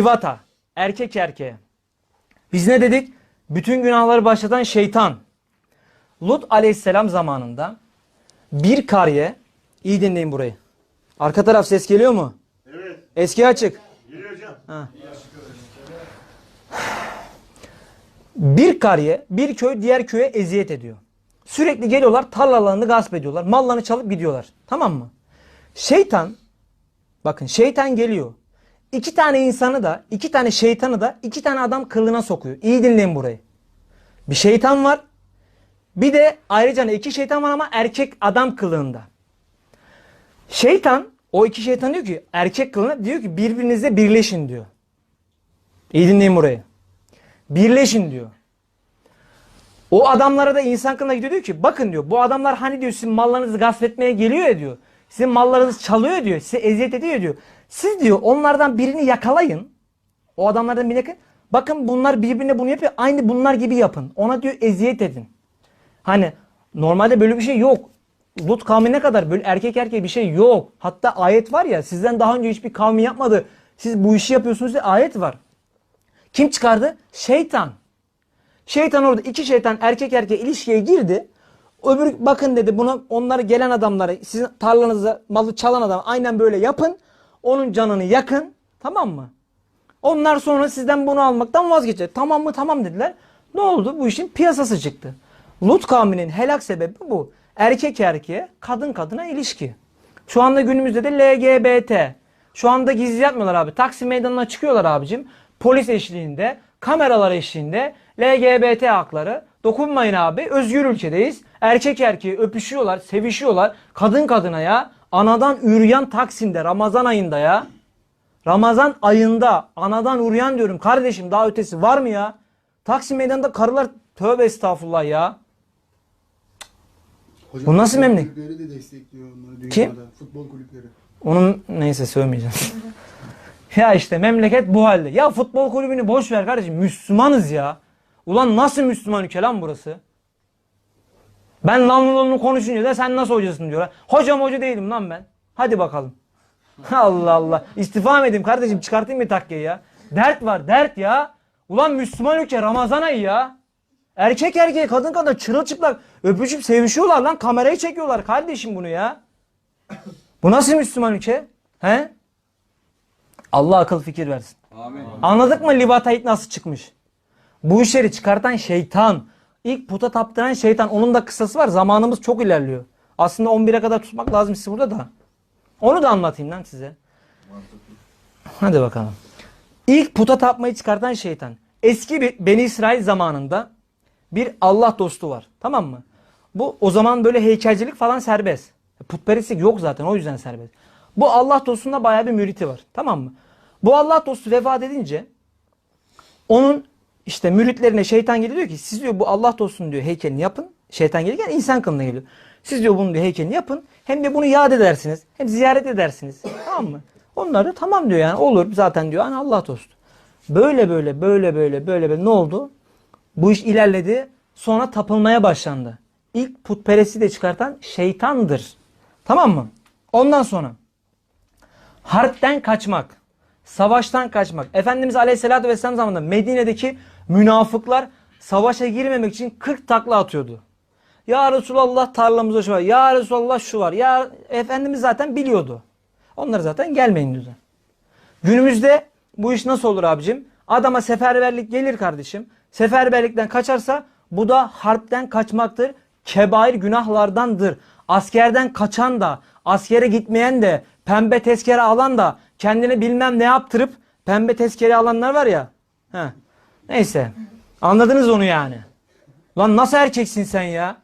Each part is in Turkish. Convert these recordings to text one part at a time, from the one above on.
Livata. Erkek erkeğe. Biz ne dedik? Bütün günahları başlatan şeytan. Lut aleyhisselam zamanında bir kariye, iyi dinleyin burayı. Arka taraf ses geliyor mu? Evet. Eski açık. Geliyor hocam. Bir kariye bir köy diğer köye eziyet ediyor. Sürekli geliyorlar tarlalarını gasp ediyorlar. Mallarını çalıp gidiyorlar. Tamam mı? Şeytan bakın şeytan geliyor. İki tane insanı da iki tane şeytanı da iki tane adam kılına sokuyor. İyi dinleyin burayı. Bir şeytan var. Bir de ayrıca iki şeytan var ama erkek adam kılığında. Şeytan o iki şeytan diyor ki erkek kılığına diyor ki birbirinizle birleşin diyor. İyi dinleyin burayı. Birleşin diyor. O adamlara da insan kılığına gidiyor diyor ki bakın diyor bu adamlar hani diyor sizin mallarınızı gasp etmeye geliyor ya diyor. Sizin mallarınızı çalıyor diyor. Size eziyet ediyor diyor. Siz diyor onlardan birini yakalayın. O adamlardan birini yakalayın. Bakın bunlar birbirine bunu yapıyor. Aynı bunlar gibi yapın. Ona diyor eziyet edin. Hani normalde böyle bir şey yok. Lut kavmine kadar böyle erkek erkeğe bir şey yok. Hatta ayet var ya sizden daha önce hiçbir kavmi yapmadı. Siz bu işi yapıyorsunuz diye ayet var. Kim çıkardı? Şeytan. Şeytan orada iki şeytan erkek erkeğe ilişkiye girdi. Öbür bakın dedi buna onları gelen adamlara sizin tarlanıza malı çalan adam aynen böyle yapın. Onun canını yakın. Tamam mı? Onlar sonra sizden bunu almaktan vazgeçecek. Tamam mı? Tamam dediler. Ne oldu? Bu işin piyasası çıktı. Lut kavminin helak sebebi bu. Erkek erkeğe, kadın kadına ilişki. Şu anda günümüzde de LGBT. Şu anda gizli yapmıyorlar abi. Taksim meydanına çıkıyorlar abicim. Polis eşliğinde, kameralar eşliğinde LGBT hakları. Dokunmayın abi. Özgür ülkedeyiz. Erkek erkeğe öpüşüyorlar, sevişiyorlar. Kadın kadına ya. Anadan üryan Taksim'de Ramazan ayında ya. Ramazan ayında anadan uryan diyorum kardeşim daha ötesi var mı ya? Taksim meydanında karılar tövbe estağfurullah ya. Hocam, Bu nasıl memleket? Kulüpleri de destekliyor onları dünyada. Kim? Futbol kulüpleri. Onun neyse söylemeyeceğim. ya işte memleket bu halde. Ya futbol kulübünü boş ver kardeşim. Müslümanız ya. Ulan nasıl Müslüman ülke lan burası? Ben lanlılığını konuşunca da sen nasıl hocasın diyorlar. Hocam hoca değilim lan ben. Hadi bakalım. Allah Allah. İstifa edeyim kardeşim çıkartayım mı takkeyi ya? Dert var dert ya. Ulan Müslüman ülke Ramazan ayı ya. Erkek erkeğe kadın kadın çırılçıplak öpüşüp sevişiyorlar lan kamerayı çekiyorlar kardeşim bunu ya. Bu nasıl Müslüman ülke? He? Allah akıl fikir versin. Amin. Anladık mı Livatayit nasıl çıkmış? Bu işleri çıkartan şeytan. İlk puta taptıran şeytan. Onun da kısası var. Zamanımız çok ilerliyor. Aslında 11'e kadar tutmak lazım sizi burada da. Onu da anlatayım lan size. Hadi bakalım. İlk puta tapmayı çıkartan şeytan. Eski bir Beni İsrail zamanında bir Allah dostu var. Tamam mı? Bu o zaman böyle heykelcilik falan serbest. Putperestlik yok zaten o yüzden serbest. Bu Allah dostunda bayağı bir müriti var. Tamam mı? Bu Allah dostu vefat edince onun işte müritlerine şeytan geliyor ki siz diyor bu Allah dostunun diyor heykelini yapın. Şeytan gelirken insan kılığına geliyor. Siz diyor bunun diyor heykelini yapın. Hem de bunu yad edersiniz. Hem ziyaret edersiniz. Tamam mı? Onlar da tamam diyor yani olur zaten diyor hani Allah dostu. Böyle böyle böyle böyle böyle böyle ne oldu? Bu iş ilerledi. Sonra tapılmaya başlandı. İlk putperesti de çıkartan şeytandır. Tamam mı? Ondan sonra harpten kaçmak, savaştan kaçmak. Efendimiz Aleyhisselatü Vesselam zamanında Medine'deki münafıklar savaşa girmemek için 40 takla atıyordu. Ya Resulallah tarlamızda şu var. Ya Resulallah şu var. Ya Efendimiz zaten biliyordu. Onlar zaten gelmeyin diyordu. Günümüzde bu iş nasıl olur abicim? Adama seferberlik gelir kardeşim. Seferberlikten kaçarsa bu da harpten kaçmaktır. Kebair günahlardandır. Askerden kaçan da, askere gitmeyen de, pembe tezkere alan da, kendine bilmem ne yaptırıp pembe tezkere alanlar var ya. Heh. Neyse. Anladınız onu yani. Lan nasıl erkeksin sen ya?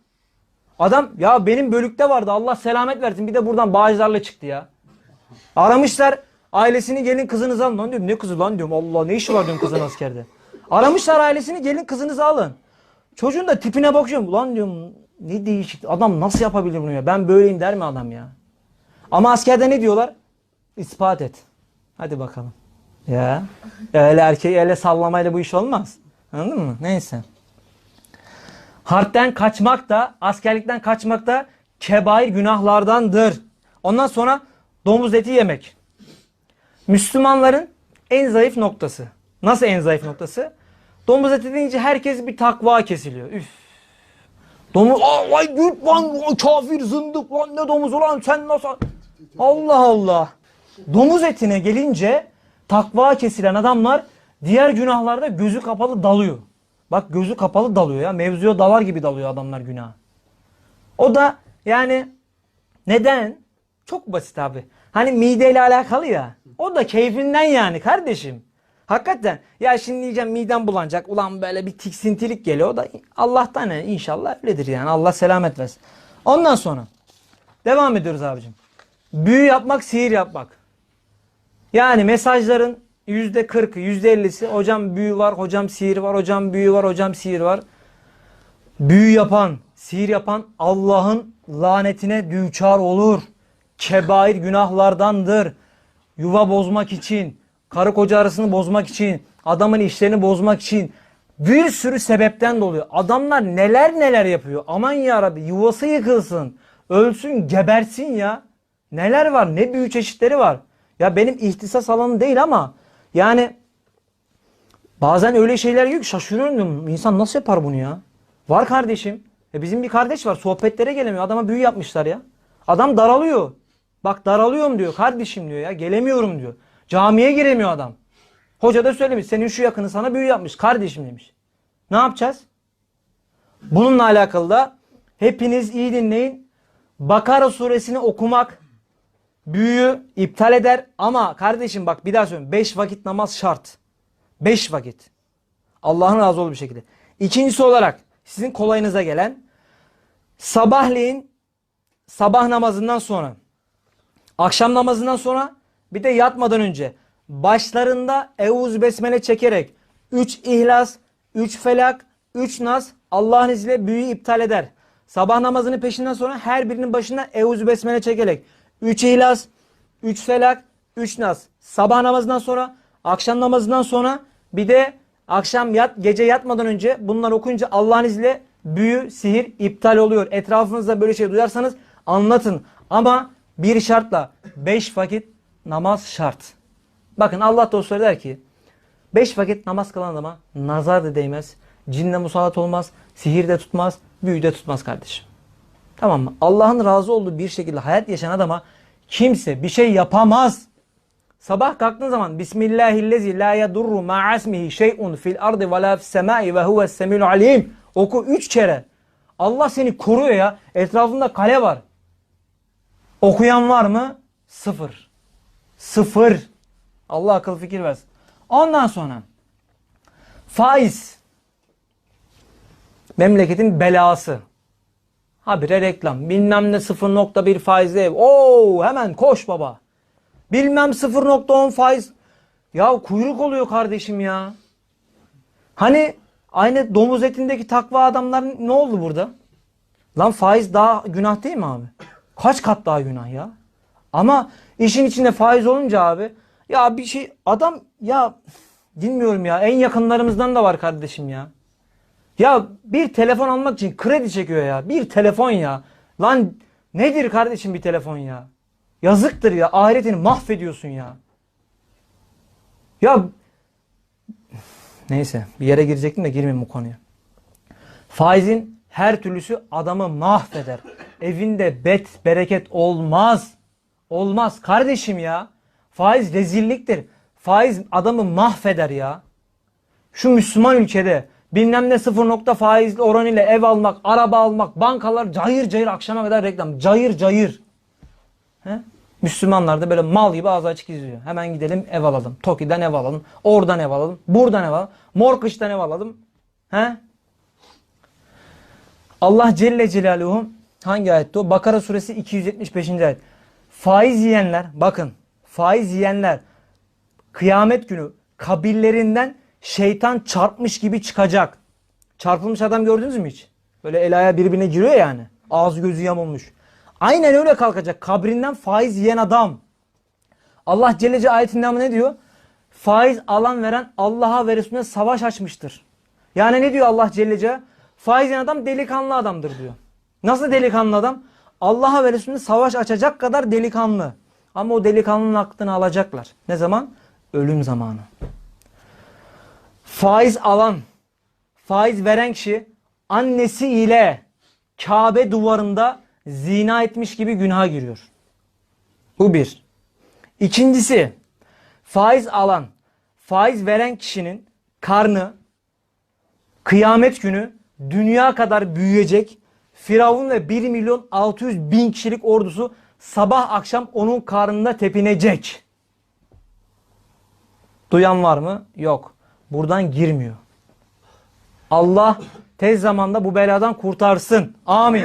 Adam ya benim bölükte vardı Allah selamet versin bir de buradan bağcılarla çıktı ya. Aramışlar ailesini gelin kızınızı alın. Lan diyorum ne kızı lan diyorum Allah ne işi var diyorum kızın askerde. Aramışlar ailesini gelin kızınızı alın. Çocuğun da tipine bakıyorum. Ulan diyorum ne değişik adam nasıl yapabilir bunu ya ben böyleyim der mi adam ya. Ama askerde ne diyorlar? İspat et. Hadi bakalım. Ya öyle erkeği öyle sallamayla bu iş olmaz. Anladın mı? Neyse. Harpten kaçmak da, askerlikten kaçmak da kebair günahlardandır. Ondan sonra domuz eti yemek. Müslümanların en zayıf noktası. Nasıl en zayıf noktası? Domuz eti deyince herkes bir takva kesiliyor. Üf. Domuz, vay git lan kafir zındık lan ne domuz ulan sen nasıl? Allah Allah. Domuz etine gelince takva kesilen adamlar diğer günahlarda gözü kapalı dalıyor. Bak gözü kapalı dalıyor ya. Mevzuya dalar gibi dalıyor adamlar günah. O da yani neden? Çok basit abi. Hani mideyle alakalı ya. O da keyfinden yani kardeşim. Hakikaten ya şimdi diyeceğim midem bulanacak. Ulan böyle bir tiksintilik geliyor. O da Allah'tan yani inşallah öyledir yani. Allah selamet versin. Ondan sonra devam ediyoruz abicim. Büyü yapmak, sihir yapmak. Yani mesajların yüzde kırkı, yüzde ellisi hocam büyü var, hocam sihir var, hocam büyü var, hocam sihir var. Büyü yapan, sihir yapan Allah'ın lanetine düçar olur. Kebair günahlardandır. Yuva bozmak için, karı koca arasını bozmak için, adamın işlerini bozmak için bir sürü sebepten doluyor. Adamlar neler neler yapıyor. Aman ya Rabbi yuvası yıkılsın, ölsün, gebersin ya. Neler var? Ne büyü çeşitleri var. Ya benim ihtisas alanım değil ama yani Bazen öyle şeyler yok şaşırıyorum. İnsan nasıl yapar bunu ya? Var kardeşim. E bizim bir kardeş var sohbetlere gelemiyor. Adama büyü yapmışlar ya. Adam daralıyor. Bak daralıyorum diyor kardeşim diyor ya. Gelemiyorum diyor. Camiye giremiyor adam. Hoca da söylemiş senin şu yakını sana büyü yapmış kardeşim demiş. Ne yapacağız? Bununla alakalı da hepiniz iyi dinleyin. Bakara suresini okumak büyüyü iptal eder ama kardeşim bak bir daha söylüyorum. 5 vakit namaz şart. 5 vakit. Allah'ın razı olduğu bir şekilde. İkincisi olarak sizin kolayınıza gelen sabahleyin sabah namazından sonra akşam namazından sonra bir de yatmadan önce başlarında Eûzü Besmele çekerek 3 ihlas, 3 felak, 3 nas Allah'ın izniyle büyüyü iptal eder. Sabah namazının peşinden sonra her birinin başına Eûzü Besmele çekerek 3 ihlas, 3 felak, 3 nas. Sabah namazından sonra, akşam namazından sonra bir de akşam yat, gece yatmadan önce bunlar okuyunca Allah'ın izniyle büyü, sihir iptal oluyor. Etrafınızda böyle şey duyarsanız anlatın. Ama bir şartla 5 vakit namaz şart. Bakın Allah dostları der ki 5 vakit namaz kılan adama nazar da değmez, cinle musallat olmaz, sihir de tutmaz, büyü de tutmaz kardeşim. Tamam mı? Allah'ın razı olduğu bir şekilde hayat yaşayan adama kimse bir şey yapamaz. Sabah kalktığın zaman Bismillahillezi la yadurru ma'asmihi şey'un fil ardı ve la fis semai ve huves semil alim. Oku üç kere. Allah seni koruyor ya. Etrafında kale var. Okuyan var mı? Sıfır. Sıfır. Allah akıl fikir versin. Ondan sonra faiz. Memleketin belası. Habire reklam. Bilmem ne 0.1 faizli ev. Oo hemen koş baba. Bilmem 0.10 faiz. Ya kuyruk oluyor kardeşim ya. Hani aynı domuz etindeki takva adamlar ne oldu burada? Lan faiz daha günah değil mi abi? Kaç kat daha günah ya? Ama işin içinde faiz olunca abi ya bir şey adam ya bilmiyorum ya en yakınlarımızdan da var kardeşim ya. Ya bir telefon almak için kredi çekiyor ya. Bir telefon ya. Lan nedir kardeşim bir telefon ya? Yazıktır ya. Ahiretini mahvediyorsun ya. Ya neyse bir yere girecektim de girmeyeyim bu konuya. Faizin her türlüsü adamı mahveder. Evinde bet bereket olmaz. Olmaz kardeşim ya. Faiz rezilliktir. Faiz adamı mahveder ya. Şu Müslüman ülkede bilmem ne sıfır nokta faizli oran ile ev almak, araba almak, bankalar cayır cayır akşama kadar reklam. Cayır cayır. He? Müslümanlar da böyle mal gibi ağzı açık izliyor. Hemen gidelim ev alalım. Toki'den ev alalım. Oradan ev alalım. Buradan ev alalım. Morkış'tan ev alalım. He? Allah Celle Celaluhu hangi ayette o? Bakara suresi 275. ayet. Faiz yiyenler bakın faiz yiyenler kıyamet günü kabirlerinden şeytan çarpmış gibi çıkacak. Çarpılmış adam gördünüz mü hiç? Böyle el ayağı birbirine giriyor yani. Ağzı gözü yamulmuş. Aynen öyle kalkacak. Kabrinden faiz yiyen adam. Allah Celle Celaluhu ayetinde ne diyor? Faiz alan veren Allah'a ve Resulüne savaş açmıştır. Yani ne diyor Allah Celle Celaluhu? Faiz yiyen adam delikanlı adamdır diyor. Nasıl delikanlı adam? Allah'a ve Resulüne savaş açacak kadar delikanlı. Ama o delikanlının aklını alacaklar. Ne zaman? ölüm zamanı. Faiz alan, faiz veren kişi annesi ile Kabe duvarında zina etmiş gibi günaha giriyor. Bu bir. İkincisi faiz alan, faiz veren kişinin karnı kıyamet günü dünya kadar büyüyecek. Firavun ve 1 milyon 600 bin kişilik ordusu sabah akşam onun karnında tepinecek. Duyan var mı? Yok. Buradan girmiyor. Allah tez zamanda bu beladan kurtarsın. Amin.